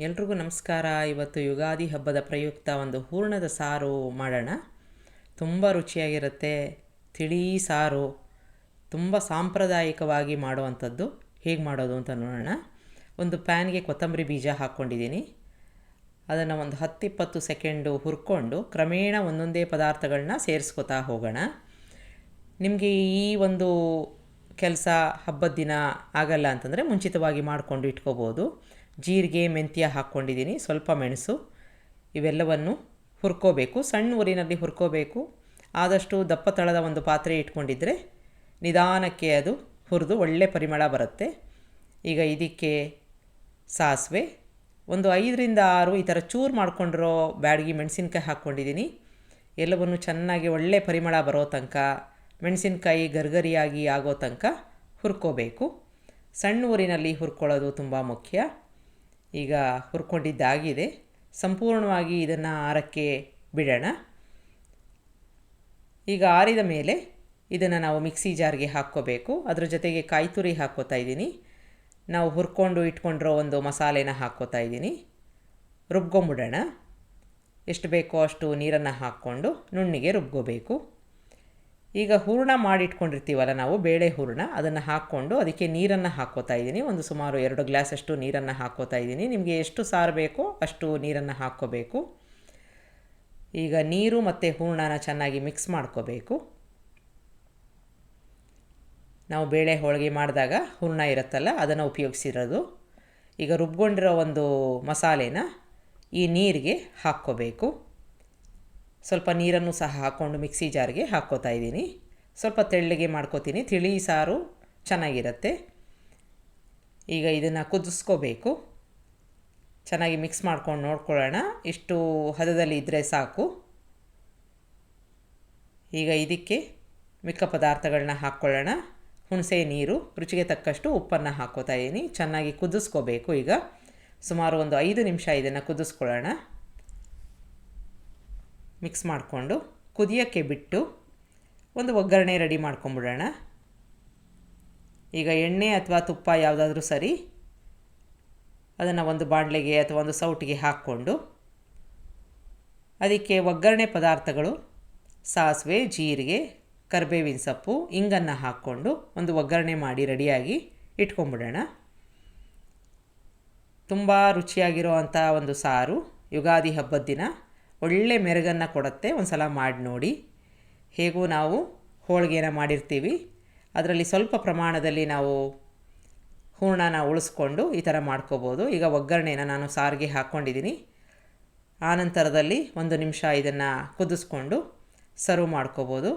ಎಲ್ರಿಗೂ ನಮಸ್ಕಾರ. ಇವತ್ತು ಯುಗಾದಿ ಹಬ್ಬದ ಪ್ರಯುಕ್ತ ಒಂದು ಹೂರ್ಣದ ಸಾರು ಮಾಡೋಣ. ತುಂಬ ರುಚಿಯಾಗಿರುತ್ತೆ. ತಿಳಿ ಸಾರು ತುಂಬ ಸಾಂಪ್ರದಾಯಿಕವಾಗಿ ಮಾಡುವಂಥದ್ದು. ಹೇಗೆ ಮಾಡೋದು ಅಂತ ನೋಡೋಣ. ಒಂದು ಪ್ಯಾನ್ಗೆ ಕೊತ್ತಂಬರಿ ಬೀಜ ಹಾಕ್ಕೊಂಡಿದ್ದೀನಿ. ಅದನ್ನು ಒಂದು ಹತ್ತಿಪ್ಪತ್ತು ಸೆಕೆಂಡು ಹುರ್ಕೊಂಡು ಕ್ರಮೇಣ ಒಂದೊಂದೇ ಪದಾರ್ಥಗಳನ್ನ ಸೇರಿಸ್ಕೊತಾ ಹೋಗೋಣ. ನಿಮಗೆ ಈ ಒಂದು ಕೆಲಸ ಹಬ್ಬದ ದಿನ ಆಗಲ್ಲ ಅಂತಂದರೆ ಮುಂಚಿತವಾಗಿ ಮಾಡಿಕೊಂಡು ಇಟ್ಕೋಬೋದು. ಜೀರಿಗೆ, ಮೆಂತ್ಯ ಹಾಕ್ಕೊಂಡಿದ್ದೀನಿ. ಸ್ವಲ್ಪ ಮೆಣಸು. ಇವೆಲ್ಲವನ್ನು ಹುರ್ಕೋಬೇಕು. ಸಣ್ಣ ಊರಿನಲ್ಲಿ ಹುರ್ಕೋಬೇಕು. ಆದಷ್ಟು ದಪ್ಪ ತಳದ ಒಂದು ಪಾತ್ರೆ ಇಟ್ಕೊಂಡಿದ್ದರೆ ನಿಧಾನಕ್ಕೆ ಅದು ಹುರಿದು ಒಳ್ಳೆ ಪರಿಮಳ ಬರುತ್ತೆ. ಈಗ ಇದಕ್ಕೆ ಸಾಸಿವೆ. ಒಂದು ಐದರಿಂದ ಆರು ಈ ಥರ ಚೂರು ಮಾಡ್ಕೊಂಡಿರೋ ಬ್ಯಾಡಗಿ ಮೆಣಸಿನ್ಕಾಯಿ ಹಾಕ್ಕೊಂಡಿದ್ದೀನಿ. ಎಲ್ಲವನ್ನು ಚೆನ್ನಾಗಿ ಒಳ್ಳೆ ಪರಿಮಳ ಬರೋ ತನಕ, ಮೆಣಸಿನ್ಕಾಯಿ ಗರ್ಗರಿಯಾಗಿ ಆಗೋ ತನಕ ಹುರ್ಕೋಬೇಕು. ಸಣ್ಣ ಊರಿನಲ್ಲಿ ಹುರ್ಕೊಳ್ಳೋದು ತುಂಬ ಮುಖ್ಯ. ಈಗ ಹುರ್ಕೊಂಡಿದ್ದಾಗಿದೆ. ಸಂಪೂರ್ಣವಾಗಿ ಇದನ್ನು ಆರಕ್ಕೆ ಬಿಡೋಣ. ಈಗ ಆರಿದ ಮೇಲೆ ಇದನ್ನು ನಾವು ಮಿಕ್ಸಿ ಜಾರ್ಗೆ ಹಾಕ್ಕೋಬೇಕು. ಅದರ ಜೊತೆಗೆ ಕಾಯಿ ತುರಿ ಹಾಕ್ಕೋತಾ ಇದ್ದೀನಿ. ನಾವು ಹುರ್ಕೊಂಡು ಇಟ್ಕೊಂಡಿರೋ ಒಂದು ಮಸಾಲೆನ ಹಾಕ್ಕೋತಾ ಇದ್ದೀನಿ. ರುಬ್ಕೊಂಬಿಡೋಣ. ಎಷ್ಟು ಬೇಕೋ ಅಷ್ಟು ನೀರನ್ನು ಹಾಕ್ಕೊಂಡು ನುಣ್ಣಿಗೆ ರುಬ್ಕೋಬೇಕು. ಈಗ ಹೂರಣ ಮಾಡಿಟ್ಕೊಂಡಿರ್ತೀವಲ್ಲ ನಾವು, ಬೇಳೆ ಹೂರಣ, ಅದನ್ನು ಹಾಕ್ಕೊಂಡು ಅದಕ್ಕೆ ನೀರನ್ನು ಹಾಕ್ಕೋತಾ ಇದ್ದೀನಿ. ಒಂದು ಸುಮಾರು ಎರಡು ಗ್ಲಾಸಷ್ಟು ನೀರನ್ನು ಹಾಕೋತಾ ಇದ್ದೀನಿ. ನಿಮಗೆ ಎಷ್ಟು ಸಾರು ಬೇಕೋ ಅಷ್ಟು ನೀರನ್ನು ಹಾಕ್ಕೋಬೇಕು. ಈಗ ನೀರು ಮತ್ತು ಹೂರಣನ ಚೆನ್ನಾಗಿ ಮಿಕ್ಸ್ ಮಾಡ್ಕೋಬೇಕು. ನಾವು ಬೇಳೆ ಹೋಳಿಗೆ ಮಾಡಿದಾಗ ಹೂರಣ ಇರುತ್ತಲ್ಲ, ಅದನ್ನು ಉಪಯೋಗಿಸಿರೋದು. ಈಗ ರುಬ್ಕೊಂಡಿರೋ ಒಂದು ಮಸಾಲೆನ ಈ ನೀರಿಗೆ ಹಾಕ್ಕೋಬೇಕು. ಸ್ವಲ್ಪ ನೀರನ್ನು ಸಹ ಹಾಕ್ಕೊಂಡು ಮಿಕ್ಸಿ ಜಾರಿಗೆ ಹಾಕ್ಕೋತಾ ಇದ್ದೀನಿ. ಸ್ವಲ್ಪ ತೆಳ್ಳಗೆ ಮಾಡ್ಕೋತೀನಿ. ತಿಳಿ ಸಾರು ಚೆನ್ನಾಗಿರುತ್ತೆ. ಈಗ ಇದನ್ನು ಕುದಿಸ್ಕೋಬೇಕು. ಚೆನ್ನಾಗಿ ಮಿಕ್ಸ್ ಮಾಡ್ಕೊಂಡು ನೋಡ್ಕೊಳ್ಳೋಣ. ಇಷ್ಟು ಹದದಲ್ಲಿ ಇದ್ದರೆ ಸಾಕು. ಈಗ ಇದಕ್ಕೆ ಮಿಕ್ಕ ಪದಾರ್ಥಗಳನ್ನ ಹಾಕ್ಕೊಳ್ಳೋಣ. ಹುಣಸೆ ನೀರು, ರುಚಿಗೆ ತಕ್ಕಷ್ಟು ಉಪ್ಪನ್ನು ಹಾಕೋತಾ ಇದ್ದೀನಿ. ಚೆನ್ನಾಗಿ ಕುದಿಸ್ಕೋಬೇಕು ಈಗ. ಸುಮಾರು ಒಂದು ಐದು ನಿಮಿಷ ಇದನ್ನು ಕುದಿಸ್ಕೊಳ್ಳೋಣ. ಮಿಕ್ಸ್ ಮಾಡಿಕೊಂಡು ಕುದಿಯೋಕ್ಕೆ ಬಿಟ್ಟು ಒಂದು ಒಗ್ಗರಣೆ ರೆಡಿ ಮಾಡ್ಕೊಂಬಿಡೋಣ. ಈಗ ಎಣ್ಣೆ ಅಥವಾ ತುಪ್ಪ ಯಾವುದಾದ್ರೂ ಸರಿ ಅದನ್ನು ಒಂದು ಬಾಣಲೆಗೆ ಅಥವಾ ಒಂದು ಸೌಟಿಗೆ ಹಾಕ್ಕೊಂಡು ಅದಕ್ಕೆ ಒಗ್ಗರಣೆ ಪದಾರ್ಥಗಳು ಸಾಸಿವೆ, ಜೀರಿಗೆ, ಕರಿಬೇವಿನ ಸೊಪ್ಪು, ಇಂಗನ್ನು ಹಾಕ್ಕೊಂಡು ಒಂದು ಒಗ್ಗರಣೆ ಮಾಡಿ ರೆಡಿಯಾಗಿ ಇಟ್ಕೊಂಬಿಡೋಣ. ತುಂಬ ರುಚಿಯಾಗಿರೋ ಅಂಥ ಒಂದು ಸಾರು ಯುಗಾದಿ ಹಬ್ಬದ ದಿನ. ಒಳ್ಳೆ ಮೆರುಗನ್ನು ಕೊಡುತ್ತೆ ಒಂದು ಸಲ ಮಾಡಿ ನೋಡಿ. ಹೇಗೂ ನಾವು ಹೋಳಿಗೆನ ಮಾಡಿರ್ತೀವಿ. ಅದರಲ್ಲಿ ಸ್ವಲ್ಪ ಪ್ರಮಾಣದಲ್ಲಿ ನಾವು ಹೂರ್ಣನ ಉಳಿಸ್ಕೊಂಡು ಈ ಥರ ಮಾಡ್ಕೋಬೋದು. ಈಗ ಒಗ್ಗರಣೆನ ನಾನು ಸಾರಿಗೆ ಹಾಕ್ಕೊಂಡಿದ್ದೀನಿ ಆನಂತರದಲ್ಲಿ ಒಂದು ನಿಮಿಷ ಇದನ್ನು ಕುದಿಸ್ಕೊಂಡು ಸರ್ವ್ ಮಾಡ್ಕೋಬೋದು.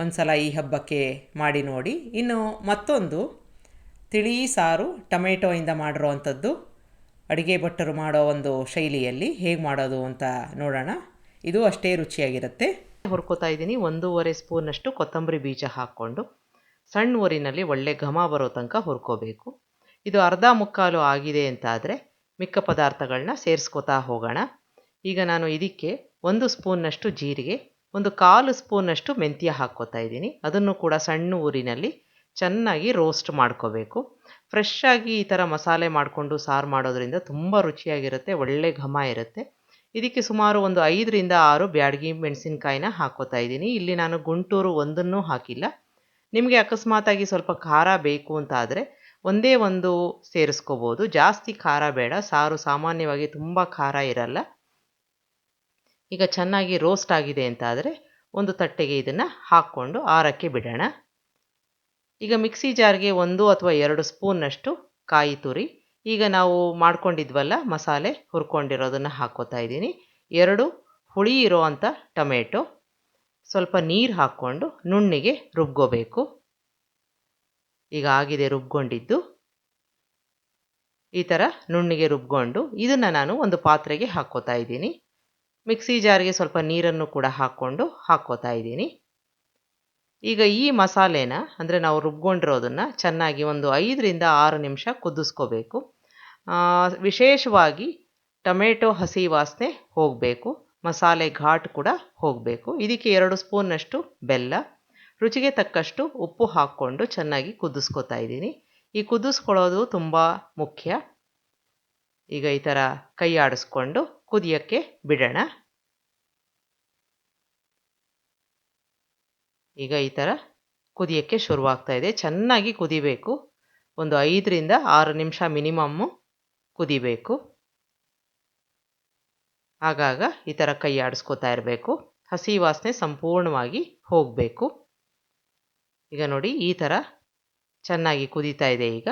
ಒಂದು ಸಲ ಈ ಹಬ್ಬಕ್ಕೆ ಮಾಡಿ ನೋಡಿ. ಇನ್ನು ಮತ್ತೊಂದು, ತಿಳಿ ಸಾರು ಟೊಮೆಟೊಯಿಂದ ಮಾಡಿರೋ ಅಂಥದ್ದು ಅಡುಗೆ ಭಟ್ಟರು ಮಾಡೋ ಒಂದು ಶೈಲಿಯಲ್ಲಿ ಹೇಗೆ ಮಾಡೋದು ಅಂತ ನೋಡೋಣ. ಇದು ಅಷ್ಟೇ ರುಚಿಯಾಗಿರುತ್ತೆ. ಹುರ್ಕೋತಾ ಇದ್ದೀನಿ. ಒಂದೂವರೆ ಸ್ಪೂನಷ್ಟು ಕೊತ್ತಂಬರಿ ಬೀಜ ಹಾಕ್ಕೊಂಡು ಸಣ್ಣ ಊರಿನಲ್ಲಿ ಒಳ್ಳೆ ಘಮ ಬರೋ ತನಕ ಹುರ್ಕೋಬೇಕು. ಇದು ಅರ್ಧ ಮುಕ್ಕಾಲು ಆಗಿದೆ ಅಂತಾದರೆ ಮಿಕ್ಕ ಪದಾರ್ಥಗಳನ್ನ ಸೇರಿಸ್ಕೋತಾ ಹೋಗೋಣ. ಈಗ ನಾನು ಇದಕ್ಕೆ ಒಂದು ಸ್ಪೂನ್ನಷ್ಟು ಜೀರಿಗೆ, ಒಂದು ಕಾಲು ಸ್ಪೂನಷ್ಟು ಮೆಂತ್ಯ ಹಾಕ್ಕೋತಾ ಇದ್ದೀನಿ. ಅದನ್ನು ಕೂಡ ಸಣ್ಣ ಊರಿನಲ್ಲಿ ಚೆನ್ನಾಗಿ ರೋಸ್ಟ್ ಮಾಡ್ಕೋಬೇಕು. ಫ್ರೆಶ್ ಆಗಿ ಈ ಥರ ಮಸಾಲೆ ಮಾಡಿಕೊಂಡು ಸಾರು ಮಾಡೋದರಿಂದ ತುಂಬ ರುಚಿಯಾಗಿರುತ್ತೆ, ಒಳ್ಳೆ ಘಮ ಇರುತ್ತೆ. ಇದಕ್ಕೆ ಸುಮಾರು ಒಂದು ಐದರಿಂದ ಆರು ಬ್ಯಾಡಗಿ ಮೆಣಸಿನ್ಕಾಯಿನ ಹಾಕೋತಾ ಇದ್ದೀನಿ. ಇಲ್ಲಿ ನಾನು ಗುಂಟೂರು ಒಂದನ್ನು ಹಾಕಿಲ್ಲ. ನಿಮಗೆ ಅಕಸ್ಮಾತಾಗಿ ಸ್ವಲ್ಪ ಖಾರ ಬೇಕು ಅಂತ ಆದರೆ ಒಂದೇ ಒಂದು ಸೇರಿಸ್ಕೋಬೋದು. ಜಾಸ್ತಿ ಖಾರ ಬೇಡ, ಸಾರು ಸಾಮಾನ್ಯವಾಗಿ ತುಂಬ ಖಾರ ಇರಲ್ಲ. ಈಗ ಚೆನ್ನಾಗಿ ರೋಸ್ಟ್ ಆಗಿದೆ ಅಂತಾದರೆ ಒಂದು ತಟ್ಟೆಗೆ ಇದನ್ನು ಹಾಕ್ಕೊಂಡು ಆರಕ್ಕೆ ಬಿಡೋಣ. ಈಗ ಮಿಕ್ಸಿ ಜಾರ್ಗೆ ಒಂದು ಅಥವಾ ಎರಡು ಸ್ಪೂನ್ನಷ್ಟು ಕಾಯಿ ತುರಿ. ಈಗ ನಾವು ಮಾಡ್ಕೊಂಡಿದ್ವಲ್ಲ ಮಸಾಲೆ, ಹುರ್ಕೊಂಡಿರೋದನ್ನು ಹಾಕ್ಕೋತಾ ಇದ್ದೀನಿ. ಎರಡು ಹುಳಿ ಇರೋ ಅಂಥ ಟೊಮೆಟೊ. ಸ್ವಲ್ಪ ನೀರು ಹಾಕ್ಕೊಂಡು ನುಣ್ಣಿಗೆ ರುಬ್ಕೋಬೇಕು. ಈಗ ಆಗಿದೆ ರುಬ್ಕೊಂಡಿದ್ದು. ಈ ಥರ ನುಣ್ಣಿಗೆ ರುಬ್ಕೊಂಡು ಇದನ್ನು ನಾನು ಒಂದು ಪಾತ್ರೆಗೆ ಹಾಕ್ಕೋತಾ ಇದ್ದೀನಿ. ಮಿಕ್ಸಿ ಜಾರ್ಗೆ ಸ್ವಲ್ಪ ನೀರನ್ನು ಕೂಡ ಹಾಕ್ಕೊಂಡು ಹಾಕ್ಕೋತಾ ಇದ್ದೀನಿ. ಈಗ ಈ ಮಸಾಲೆನ ಅಂದರೆ ನಾವು ರುಬ್ಕೊಂಡಿರೋದನ್ನು ಚೆನ್ನಾಗಿ ಒಂದು ಐದರಿಂದ ಆರು ನಿಮಿಷ ಕುದಿಸ್ಕೋಬೇಕು. ವಿಶೇಷವಾಗಿ ಟೊಮೆಟೊ ಹಸಿ ವಾಸನೆ ಹೋಗಬೇಕು. ಮಸಾಲೆ ಘಾಟ್ ಕೂಡ ಹೋಗಬೇಕು. ಇದಕ್ಕೆ ಎರಡು ಸ್ಪೂನ್ನಷ್ಟು ಬೆಲ್ಲ, ರುಚಿಗೆ ತಕ್ಕಷ್ಟು ಉಪ್ಪು ಹಾಕ್ಕೊಂಡು ಚೆನ್ನಾಗಿ ಕುದಿಸ್ಕೊತಾ ಇದ್ದೀನಿ. ಈ ಕುದಿಸ್ಕೊಳ್ಳೋದು ತುಂಬ ಮುಖ್ಯ. ಈಗ ಈ ಥರ ಕೈ ಆಡಿಸ್ಕೊಂಡು ಕುದಿಯೋಕ್ಕೆ ಬಿಡೋಣ. ಈಗ ಈ ಥರ ಕುದಿಯೋಕ್ಕೆ ಶುರುವಾಗ್ತಾ ಇದೆ. ಚೆನ್ನಾಗಿ ಕುದಿಬೇಕು. ಒಂದು ಐದರಿಂದ ಆರು ನಿಮಿಷ ಮಿನಿಮಮ್ಮು ಕುದಿಬೇಕು. ಆಗಾಗ ಈ ಥರ ಕೈ ಆಡಿಸ್ಕೋತಾ ಇರಬೇಕು. ಹಸಿ ವಾಸನೆ ಸಂಪೂರ್ಣವಾಗಿ ಹೋಗಬೇಕು. ಈಗ ನೋಡಿ ಈ ಥರ ಚೆನ್ನಾಗಿ ಕುದೀತಾ ಇದೆ ಈಗ.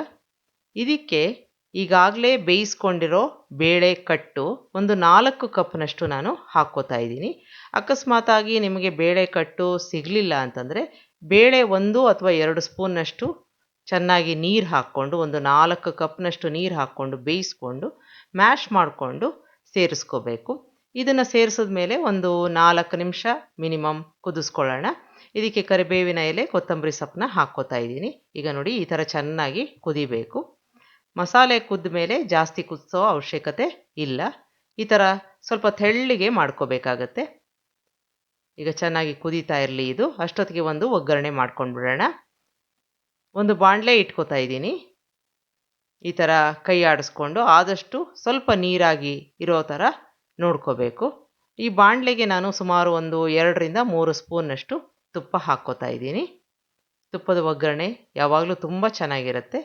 ಇದಕ್ಕೆ ಈಗಾಗಲೇ ಬೇಯಿಸ್ಕೊಂಡಿರೋ ಬೇಳೆ ಕಟ್ಟು ಒಂದು ನಾಲ್ಕು ಕಪ್ನಷ್ಟು ನಾನು ಹಾಕ್ಕೋತಾ ಇದ್ದೀನಿ. ಅಕಸ್ಮಾತಾಗಿ ನಿಮಗೆ ಬೇಳೆ ಕಟ್ಟು ಸಿಗಲಿಲ್ಲ ಅಂತಂದರೆ ಬೇಳೆ ಒಂದು ಅಥವಾ ಎರಡು ಸ್ಪೂನ್ನಷ್ಟು ಚೆನ್ನಾಗಿ ನೀರು ಹಾಕ್ಕೊಂಡು ಒಂದು ನಾಲ್ಕು ಕಪ್ನಷ್ಟು ನೀರು ಹಾಕ್ಕೊಂಡು ಬೇಯಿಸ್ಕೊಂಡು ಮ್ಯಾಶ್ ಮಾಡಿಕೊಂಡು ಸೇರಿಸ್ಕೋಬೇಕು. ಇದನ್ನು ಸೇರಿಸಿದ ಮೇಲೆ ಒಂದು ನಾಲ್ಕು ನಿಮಿಷ ಮಿನಿಮಮ್ ಕುದಿಸ್ಕೊಳ್ಳೋಣ. ಇದಕ್ಕೆ ಕರಿಬೇವಿನ ಎಲೆ, ಕೊತ್ತಂಬರಿ ಸೊಪ್ಪನ್ನ ಹಾಕ್ಕೋತಾ ಇದ್ದೀನಿ. ಈಗ ನೋಡಿ ಈ ಥರ ಚೆನ್ನಾಗಿ ಕುದಿಬೇಕು. ಮಸಾಲೆ ಕುದ್ದ ಮೇಲೆ ಜಾಸ್ತಿ ಕುದಿಸೋ ಅವಶ್ಯಕತೆ ಇಲ್ಲ. ಈ ಥರ ಸ್ವಲ್ಪ ತೆಳ್ಳಿಗೆ ಮಾಡ್ಕೋಬೇಕಾಗತ್ತೆ. ಈಗ ಚೆನ್ನಾಗಿ ಕುದೀತಾ ಇರಲಿ ಇದು. ಅಷ್ಟೊತ್ತಿಗೆ ಒಂದು ಒಗ್ಗರಣೆ ಮಾಡ್ಕೊಂಡ್ಬಿಡೋಣ. ಒಂದು ಬಾಣಲೆ ಇಟ್ಕೋತಾ ಇದ್ದೀನಿ. ಈ ಥರ ಕೈ ಆಡಿಸ್ಕೊಂಡು ಆದಷ್ಟು ಸ್ವಲ್ಪ ನೀರಾಗಿ ಇರೋ ಥರ ನೋಡ್ಕೋಬೇಕು. ಈ ಬಾಣಲೆಗೆ ನಾನು ಸುಮಾರು ಒಂದು ಎರಡರಿಂದ ಮೂರು ಸ್ಪೂನಷ್ಟು ತುಪ್ಪ ಹಾಕ್ಕೋತಾ ಇದ್ದೀನಿ. ತುಪ್ಪದ ಒಗ್ಗರಣೆ ಯಾವಾಗಲೂ ತುಂಬ ಚೆನ್ನಾಗಿರುತ್ತೆ.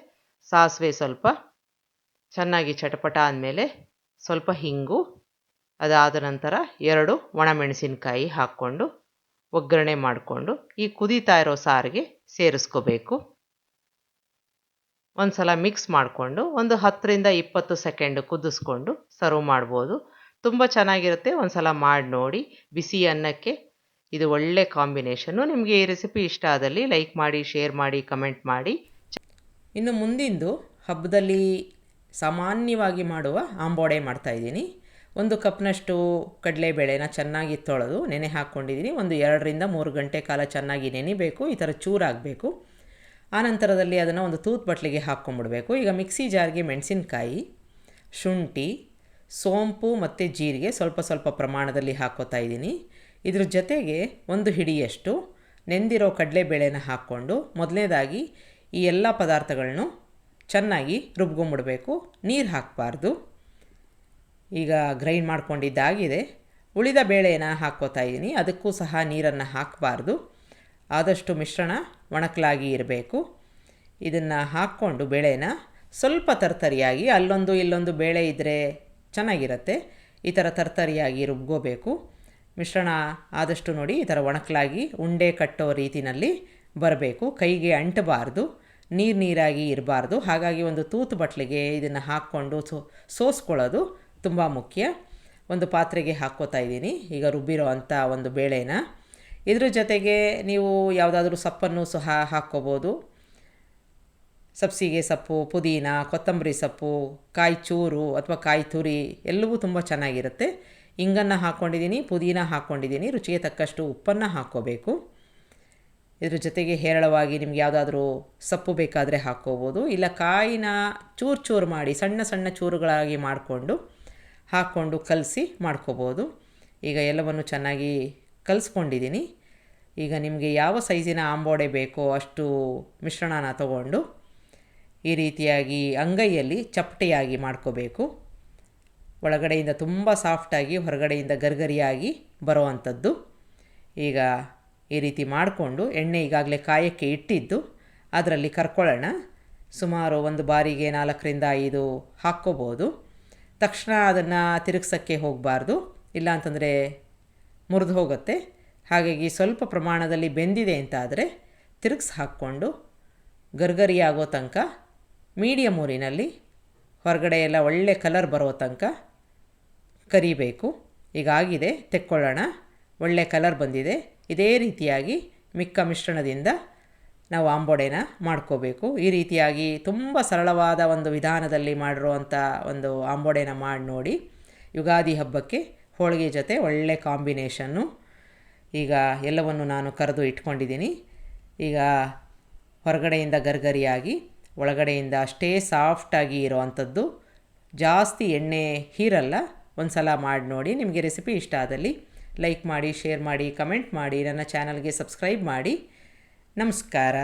ಸಾಸಿವೆ ಸ್ವಲ್ಪ ಚೆನ್ನಾಗಿ ಚಟಪಟ ಆದಮೇಲೆ ಸ್ವಲ್ಪ ಹಿಂಗು, ಅದಾದ ನಂತರ ಎರಡು ಒಣಮೆಣಸಿನ್ಕಾಯಿ ಹಾಕ್ಕೊಂಡು ಒಗ್ಗರಣೆ ಮಾಡಿಕೊಂಡು ಈ ಕುದೀತಾ ಇರೋ ಸಾರಿಗೆ ಸೇರಿಸ್ಕೋಬೇಕು. ಒಂದು ಸಲ ಮಿಕ್ಸ್ ಮಾಡಿಕೊಂಡು ಒಂದು ಹತ್ತರಿಂದ ಇಪ್ಪತ್ತು ಸೆಕೆಂಡ್ ಕುದಿಸ್ಕೊಂಡು ಸರ್ವ್ ಮಾಡ್ಬೋದು. ತುಂಬ ಚೆನ್ನಾಗಿರುತ್ತೆ ಒಂದು ಸಲ ಮಾಡಿ ನೋಡಿ. ಬಿಸಿ ಅನ್ನಕ್ಕೆ ಇದು ಒಳ್ಳೆ ಕಾಂಬಿನೇಷನ್ನು ನಿಮಗೆ ಈ ರೆಸಿಪಿ ಇಷ್ಟ ಆದಲ್ಲಿ ಲೈಕ್ ಮಾಡಿ, ಶೇರ್ ಮಾಡಿ, ಕಮೆಂಟ್ ಮಾಡಿ. ಇನ್ನು ಮುಂದಿಂದು ಹಬ್ಬದಲ್ಲಿ ಸಾಮಾನ್ಯವಾಗಿ ಮಾಡುವ ಆಂಬೋಡೆ ಮಾಡ್ತಾಯಿದ್ದೀನಿ ಒಂದು ಕಪ್ನಷ್ಟು ಕಡಲೆಬೇಳೆನ ಚೆನ್ನಾಗಿ ತೊಳೆದು ನೆನೆ ಹಾಕ್ಕೊಂಡಿದ್ದೀನಿ. ಒಂದು ಎರಡರಿಂದ ಮೂರು ಗಂಟೆ ಕಾಲ ಚೆನ್ನಾಗಿ ನೆನಿಬೇಕು, ಈ ಥರ ಚೂರಾಗಬೇಕು. ಆನಂತರದಲ್ಲಿ ಅದನ್ನು ಒಂದು ತೂತ್ ಬಟ್ಲಿಗೆ ಹಾಕ್ಕೊಂಬಿಡಬೇಕು. ಈಗ ಮಿಕ್ಸಿ ಜಾರ್ಗೆ ಮೆಣಸಿನಕಾಯಿ, ಶುಂಠಿ, ಸೋಂಪು ಮತ್ತು ಜೀರಿಗೆ ಸ್ವಲ್ಪ ಸ್ವಲ್ಪ ಪ್ರಮಾಣದಲ್ಲಿ ಹಾಕ್ಕೋತಾ ಇದ್ದೀನಿ. ಇದ್ರ ಜೊತೆಗೆ ಒಂದು ಹಿಡಿಯಷ್ಟು ನೆಂದಿರೋ ಕಡಲೆಬೇಳೆನ ಹಾಕ್ಕೊಂಡು ಮೊದಲನೇದಾಗಿ ಈ ಎಲ್ಲ ಪದಾರ್ಥಗಳನ್ನು ಚೆನ್ನಾಗಿ ರುಬ್ಕೊಂಬಿಡಬೇಕು. ನೀರು ಹಾಕಬಾರ್ದು. ಈಗ ಗ್ರೈಂಡ್ ಮಾಡ್ಕೊಂಡಿದ್ದಾಗಿದೆ. ಉಳಿದ ಬೇಳೆನ ಹಾಕ್ಕೋತಾ ಇದ್ದೀನಿ ಅದಕ್ಕೂ ಸಹ ನೀರನ್ನು ಹಾಕಬಾರ್ದು. ಆದಷ್ಟು ಮಿಶ್ರಣ ಒಣಕಲಾಗಿ ಇರಬೇಕು. ಇದನ್ನು ಹಾಕ್ಕೊಂಡು ಬೇಳೆನ ಸ್ವಲ್ಪ ತರ್ತರಿಯಾಗಿ, ಅಲ್ಲೊಂದು ಇಲ್ಲೊಂದು ಬೇಳೆ ಇದ್ದರೆ ಚೆನ್ನಾಗಿರುತ್ತೆ. ಈ ಥರ ತರ್ತರಿಯಾಗಿ ರುಬ್ಕೋಬೇಕು. ಮಿಶ್ರಣ ಆದಷ್ಟು ನೋಡಿ ಈ ಥರ ಒಣಕಲಾಗಿ ಉಂಡೆ ಕಟ್ಟೋ ರೀತಿಯಲ್ಲಿ ಬರಬೇಕು. ಕೈಗೆ ಅಂಟಬಾರ್ದು. ನೀರು ನೀರಾಗಿ ಇರಬಾರ್ದು. ಹಾಗಾಗಿ ಒಂದು ತೂತು ಬಟ್ಲಿಗೆ ಇದನ್ನು ಹಾಕ್ಕೊಂಡು ಸೋ, ಸೋಸ್ಕೊಳ್ಳೋದು ತುಂಬ ಮುಖ್ಯ. ಒಂದು ಪಾತ್ರೆಗೆ ಹಾಕ್ಕೋತಾ ಇದ್ದೀನಿ. ಈಗ ರುಬ್ಬಿರೋ ಅಂಥ ಒಂದು ಬೇಳೆನ. ಇದ್ರ ಜೊತೆಗೆ ನೀವು ಯಾವುದಾದ್ರೂ ಸೊಪ್ಪನ್ನು ಸಹ ಹಾಕ್ಕೋಬೋದು. ಸಬ್ಸಿಗೆ ಸೊಪ್ಪು, ಪುದೀನ, ಕೊತ್ತಂಬರಿ ಸೊಪ್ಪು, ಕಾಯಿ ಚೂರು ಅಥವಾ ಕಾಯಿ ತುರಿ ಎಲ್ಲವೂ ತುಂಬ ಚೆನ್ನಾಗಿರುತ್ತೆ. ಇಂಗನ್ನು ಹಾಕ್ಕೊಂಡಿದ್ದೀನಿ ಪುದೀನ ಹಾಕ್ಕೊಂಡಿದ್ದೀನಿ ರುಚಿಗೆ ತಕ್ಕಷ್ಟು ಉಪ್ಪನ್ನು ಹಾಕ್ಕೋಬೇಕು. ಇದ್ರ ಜೊತೆಗೆ ಹೇರಳವಾಗಿ ನಿಮ್ಗೆ ಯಾವುದಾದ್ರೂ ಸೊಪ್ಪು ಬೇಕಾದರೆ ಹಾಕ್ಕೋಬೋದು. ಇಲ್ಲ ಕಾಯಿನ ಚೂರು ಚೂರು ಮಾಡಿ, ಸಣ್ಣ ಸಣ್ಣ ಚೂರುಗಳಾಗಿ ಮಾಡಿಕೊಂಡು ಹಾಕ್ಕೊಂಡು ಕಲಸಿ ಮಾಡ್ಕೋಬೋದು. ಈಗ ಎಲ್ಲವನ್ನು ಚೆನ್ನಾಗಿ ಕಲಿಸ್ಕೊಂಡಿದ್ದೀನಿ. ಈಗ ನಿಮಗೆ ಯಾವ ಸೈಜಿನ ಆಂಬೋಡೆ ಬೇಕೋ ಅಷ್ಟು ಮಿಶ್ರಣನ ತಗೊಂಡು ಈ ರೀತಿಯಾಗಿ ಅಂಗೈಯಲ್ಲಿ ಚಪ್ಪಟೆಯಾಗಿ ಮಾಡ್ಕೋಬೇಕು. ಒಳಗಡೆಯಿಂದ ತುಂಬ ಸಾಫ್ಟಾಗಿ ಹೊರಗಡೆಯಿಂದ ಗರ್ಗರಿಯಾಗಿ ಬರುವಂಥದ್ದು. ಈಗ ಈ ರೀತಿ ಮಾಡಿಕೊಂಡು ಎಣ್ಣೆ ಈಗಾಗಲೇ ಕಾಯಕ್ಕೆ ಇಟ್ಟಿದ್ದು, ಅದರಲ್ಲಿ ಕರ್ಕೊಳ್ಳೋಣ. ಸುಮಾರು ಒಂದು ಬಾರಿಗೆ ನಾಲ್ಕರಿಂದ ಐದು ಹಾಕ್ಕೋಬೋದು. ತಕ್ಷಣ ಅದನ್ನು ತಿರುಗ್ಸೋಕ್ಕೆ ಹೋಗಬಾರ್ದು. ಇಲ್ಲಾಂತಂದರೆ ಮುರಿದು ಹೋಗುತ್ತೆ. ಹಾಗಾಗಿ ಸ್ವಲ್ಪ ಪ್ರಮಾಣದಲ್ಲಿ ಬೆಂದಿದೆ ಅಂತಾದರೆ ತಿರುಗ್ಸಿ ಹಾಕ್ಕೊಂಡು ಗರ್ಗರಿ ಆಗೋ ತನಕ ಮೀಡಿಯಮ್ ಊರಿನಲ್ಲಿ ಹೊರಗಡೆ ಎಲ್ಲ ಒಳ್ಳೆ ಕಲರ್ ಬರೋ ತನಕ ಕರಿಬೇಕು. ಈಗಾಗಿದೆ ತೆಕ್ಕೊಳ್ಳೋಣ. ಒಳ್ಳೆ ಕಲರ್ ಬಂದಿದೆ. ಇದೇ ರೀತಿಯಾಗಿ ಮಿಕ್ಕ ಮಿಶ್ರಣದಿಂದ ನಾವು ಆಂಬೋಡೆನ ಮಾಡ್ಕೋಬೇಕು. ಈ ರೀತಿಯಾಗಿ ತುಂಬ ಸರಳವಾದ ಒಂದು ವಿಧಾನದಲ್ಲಿ ಮಾಡಿರುವಂಥ ಒಂದು ಆಂಬೋಡೆನ ಮಾಡಿ ನೋಡಿ. ಯುಗಾದಿ ಹಬ್ಬಕ್ಕೆ ಹೋಳಿಗೆ ಜೊತೆ ಒಳ್ಳೆ ಕಾಂಬಿನೇಷನ್ನು ಈಗ ಎಲ್ಲವನ್ನು ನಾನು ಕರೆದು ಇಟ್ಕೊಂಡಿದ್ದೀನಿ. ಈಗ ಹೊರಗಡೆಯಿಂದ ಗರ್ಗರಿಯಾಗಿ ಒಳಗಡೆಯಿಂದ ಅಷ್ಟೇ ಸಾಫ್ಟಾಗಿ ಇರೋವಂಥದ್ದು. ಜಾಸ್ತಿ ಎಣ್ಣೆ ಹೀರಲ್ಲ ಒಂದು ಸಲ ಮಾಡಿ ನೋಡಿ. ನಿಮಗೆ ರೆಸಿಪಿ ಇಷ್ಟ ಆದಲ್ಲಿ ಲೈಕ್ ಮಾಡಿ ಶೇರ್ ಮಾಡಿ ಕಮೆಂಟ್ ಮಾಡಿ ನನ್ನ ಚಾನಲ್ಗೆ ಸಬ್ಸ್ಕ್ರೈಬ್ ಮಾಡಿ. ನಮಸ್ಕಾರ.